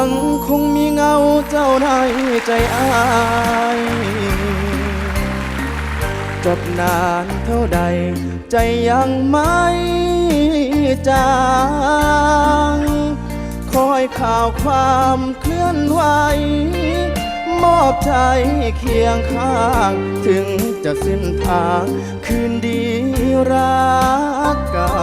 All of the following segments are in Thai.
ยังคงมีเงาเจ้าในใจอายจบนานเท่าใด ใจยังไม่จางคอยข่าวความเคลื่อนไหวมอบใจเคียงข้าง ถึงจะสิ้นทาง คืนดีรักเก่า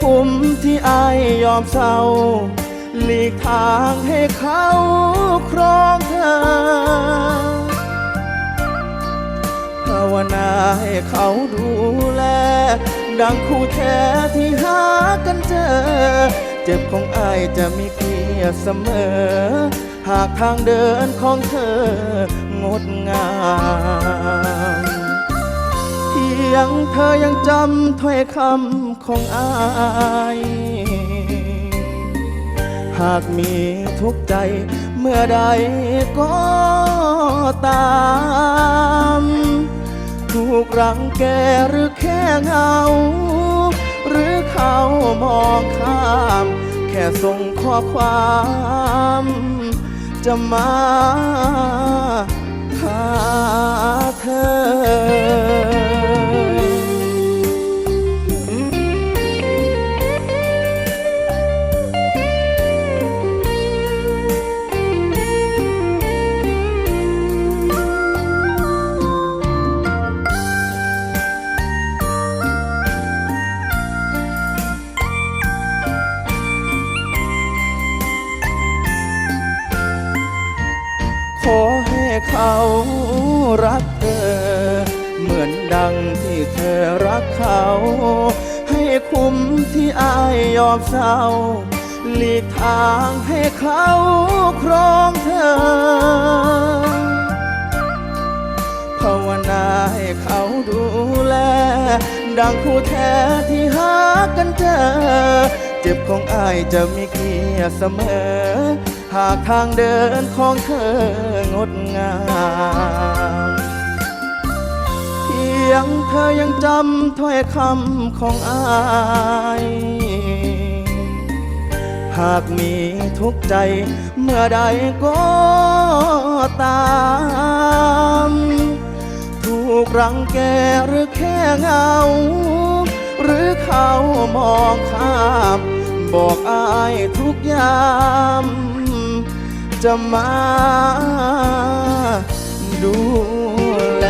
คุ้มที่อายยอมเศร้าหลีกทางให้เขาครองเธอ ภาวนาให้เขาดูแล ดังคู่แท้ที่หากันเจอ เจ็บของอายจะมีเกียรติเสมอ หากทางเดินของเธองดงาม ยงเธอยังจำถ้อยคำของอาย หากมีทุกข์ใจเมื่อใดก็ตาม ถูกรังแกหรือแค่เงา หรือเขามองข้าม แค่ส่งข้อความ จะมาหาเธอ ขอให้เขารักเธอ เหมือนดังที่เธอรักเขา ให้คุ้มที่อายยอมเศร้าหลีกทางให้เขาครองเธอ ภาวนาให้เขาดูแล ดังคู่แท้ที่หากันเจอ เจ็บของอายจะมีเกียรติเสมอ หากทางเดินของเธองดงามเพียงเธอยังจำถ้อยคำของอายหากมีทุกข์ใจเมื่อใดก็ตาม ถูกรังแกหรือแค่เหงา หรือเขามองข้าม บอกอายทุกยาม จะมาดูแล